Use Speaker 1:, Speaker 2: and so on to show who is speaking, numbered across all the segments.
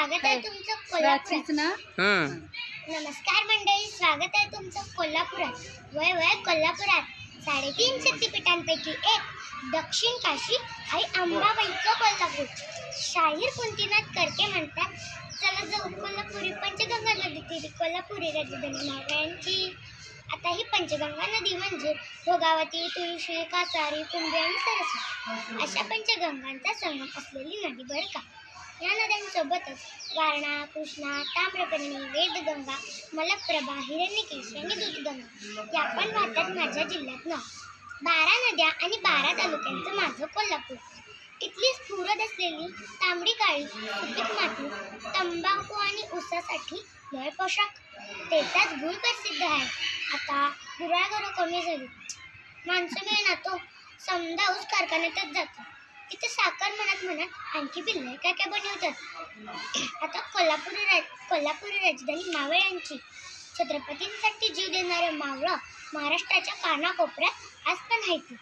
Speaker 1: स्वागत आहे तुमचं कोल्हापुरात.
Speaker 2: प्राचीच ना?
Speaker 3: हं.
Speaker 1: नमस्कार मंडळी स्वागत आहे तुमचं कोल्हापुरात. वय वय कोल्हापुरात. साडेतीन शक्तिपीठांपैकी एक दक्षिण काशी आई अंबाबाईचं कोल्हापूर. शाहीर कुंतीनाथ करके म्हणतात चला जाऊ कोल्हापुरी पंचगंगा नदी तीरी कोल्हापुरी राजधानी नारायणची. आता ही पंचगंगा नदी म्हणजे भोगावती तुळशी कासारी कुंभी आणि सरस्वती. अशा पंचगंगांचा संगम असलेली नदी बरं का? या नद्यांसोबतच वारणा कृष्णा ताम्रपर्णी वेदगंगा मलप्रभा हिरण्यकेशी आणि दूधगंगा या पण वाहतात माझ्या जिल्ह्यात जिल्ह्यातनं. बारा नद्या आणि बारा तालुक्यांचं माझं कोल्हापूर. इथली स्फुरत असलेली तांबडी काळी सुपीक माती तंबाखू आणि ऊसासाठी लय पोशाख. त्याचाच गुळ प्रसिद्ध आहे. आता गुराळघरं कमी झाली. माणसं मिळणार तो. समजा ऊस कारखान्यातच जातो. इथं साखर म्हणत म्हणत आणखी बिल्ले काय काय बनवतात? आता कोल्हापुरी राज कोल्हापुरी राजधानी मावळ यांची छत्रपतींसाठी जीव देणारं मावळं महाराष्ट्राच्या कानाकोपऱ्यात आज पण आहेत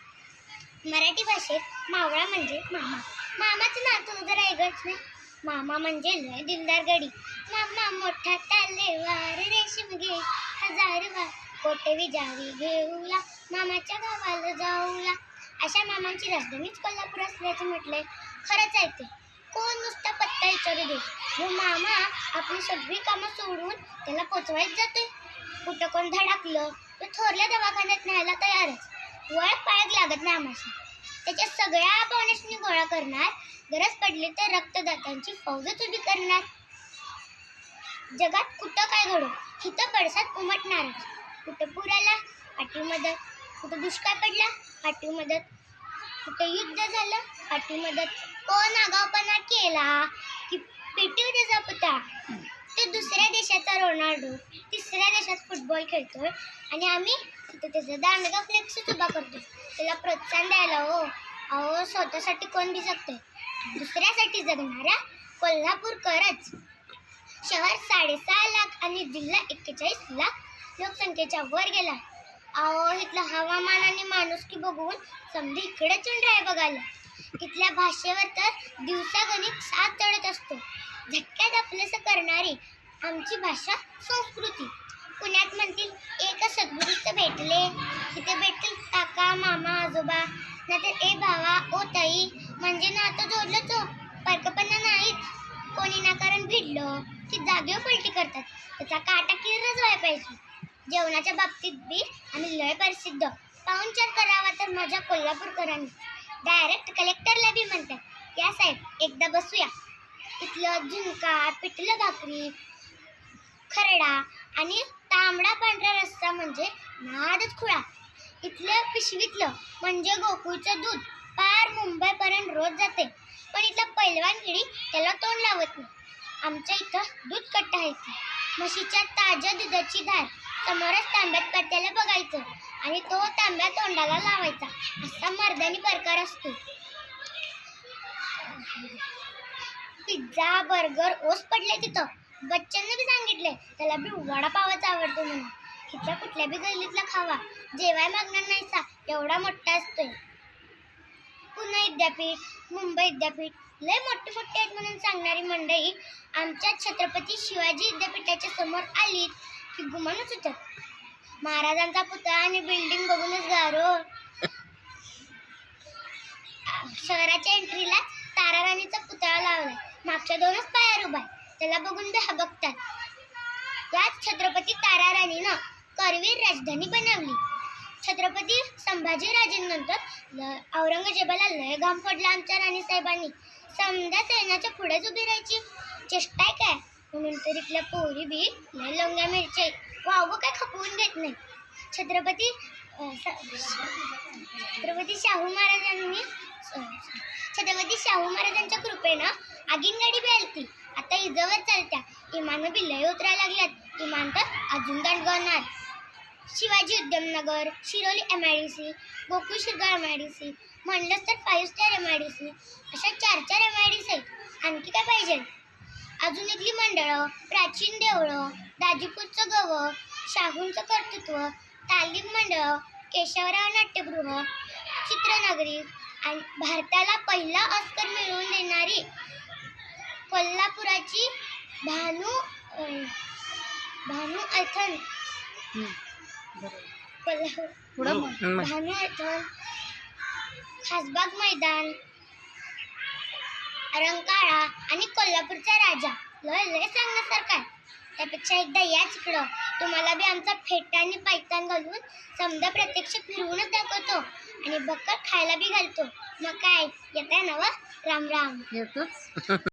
Speaker 1: मराठी भाषेत मावळा म्हणजे मामा. मामाचं नातू जर ऐकच नाही. मामा म्हणजे लय दिलदार गडी. मामा मोठा तलेवार रेशीम घे हजार वा कोटे विजारी घेऊया. मामाच्या गावाला जाऊया. अशा मामांची राजधानीच कोल्हापूर असल्याचे म्हटले खरंच आहे ते. कोण नुसता पत्ता विचारू दे. हो मामा आपली सगळी कामं सोडून त्याला पोचवायच जाते कुठं कोण धडकलं तर थोरल्या दवाखान्यात न्यायला तयारच. वळ पाळक लागत नाही आम्हाला त्याच्या सगळ्या पाहुण्याशी गोळा करणार. गरज पडली तर रक्तदात्यांची फौजच उभी करणार. जगात कुठं काय घडो हिथं पडसाद उमटणारच. कुठं पुराला पाठीमध्ये मदत कुठं दुष्काळ पडला? पाठी मदत. कुठं युद्ध झालं? पाठी मदत. कोण आगावपणा केला की पेटी त्याचा पुता तो दुसऱ्या देशाचा रोनाल्डो. तिसऱ्या देशात फुटबॉल खेळतोय आणि आम्ही तिथे त्याचा दांडगा फ्लेक्स उभा करतो त्याला प्रोत्साहन द्यायला हो अहो स्वतःसाठी कोण बी जगतोय दुसऱ्यासाठी जगणाऱ्या कोल्हापूरकरच. शहर साडेसहा लाख आणि जिल्हा एक्केचाळीस लाख लोकसंख्येच्या वर गेला. अहो इथलं हवामान आणि माणुसकी बघून समजा इकडे येऊन आहे बघायला. इथल्या भाषेवर तर दिवसागणिक साथ चढत असतो. झटक्यात आपलंसं करणारी आमची भाषा संस्कृती. पुण्यात म्हणतील एक सद्गुरूचं भेटले. तिथे भेटतील काका मामा आजोबा. नाहीतर ए भावा ओ ताई म्हणजे ना आता जोडलंच हो परकपणा नाहीच कोणी नाकारण भिडलं की जागेवर पलटी करतात. त्याचा काटा किरच व्हायला पाहिजे. जेवणाच्या बाबतीत बी आम्ही लय प्रसिद्ध. पाहुणचार करावा तर माझ्या कोल्हापूरकरांनी. डायरेक्ट कलेक्टरला बी म्हणतात. या साहेब एकदा बसूया. इथलं झुणका पिठलं भाकरी खरडा आणि तांबडा पांढरा रस्सा म्हणजे नादच खुळा. इथलं पिशवीतलं म्हणजे गोकुळचं दूध पार मुंबईपर्यंत रोज जाते. पण इथलं पैलवानगिरी त्याला तोंड लावत नाही. आमच्या इथं दूध कट्टा आहे म्हशीच्या ताज्या दुधाची धार. समोरच तांब्यात करत्याला बघायचं आणि तो तांब्या तोंडाला लावायचा. असा मर्दानी प्रकार असतो. पिझ्झा बर्गर ओस पडले तिथं. बच्चनने बी सांगितले त्याला बी वडापावच आवडतो म्हणून. इथल्या कुठल्या बी गल्लीतला खावा. जेवाय मागणार नाहीसा एवढा मोठा असतोय. पुणे विद्यापीठ मुंबई विद्यापीठ लय मोठे मोठे आहेत म्हणून सांगणारी मंडळी आमच्या छत्रपती शिवाजी विद्यापीठाच्या समोर आली की गुमानच होतात महाराजांचा पुतळा आणि बिल्डिंग बघूनच गारो. शहराच्या एंट्रीला ताराराणीचा पुतळा लावलाय मागच्या दोनच पायावर उभा आहे. त्याला बघून ते बघतात याच छत्रपती ताराराणीनं करवीर राजधानी बनवली. छत्रपती संभाजीराजेंनंतर ल- औरंगजेबाला लय घाम फोडला आमच्या राणीसाहेबांनी. समजा सैन्याच्या पुढेच उभी राहायची. चेष्टा आहे काय? नंतर इथल्या पोरी बी लय लवंग्या मिरचे वाव काय खपवून घेत नाही. छत्रपती स- छत्रपती शाहू महाराजांनी छत्रपती शाहू महाराजांच्या कृपेनं आगीनगाडी बी आलती आता इजवर चालत्या. इमानं बी लय उतरायला लागल्यात. इमान तर अजून दंडगवणार Shivaji Udyamnagar Shiroli M I D C Gokul Shirgaon M I D C म्हणलंच तर five star M I D C अशा चार चार एम आय डी सी आहेत. आणखी काय पाहिजे? अजून इथली मंडळं प्राचीन देवळं दाजीपूरचं गवं शाहूंचं कर्तृत्व तालीम मंडळ केशवराव नाट्यगृह चित्रनगरी आणि भारताला पहिला ऑस्कर मिळवून देणारी कोल्हापुराची भानू भानू.
Speaker 2: बरोबर.
Speaker 1: कोल्हापूर. भानू ऐथन खासबाग मैदान रंकाळा आणि कोल्हापूरचा राजा. लय लय सांगण्यासारखं आहे. त्यापेक्षा एकदा याच इकडं तुम्हाला बी आमचा फेटा आणि पायतान घालून समजा प्रत्यक्ष फिरवूनच दाखवतो. आणि बक्कर खायला बी घालतो. मग काय? येत आहे ना राम राम.
Speaker 2: येतोच.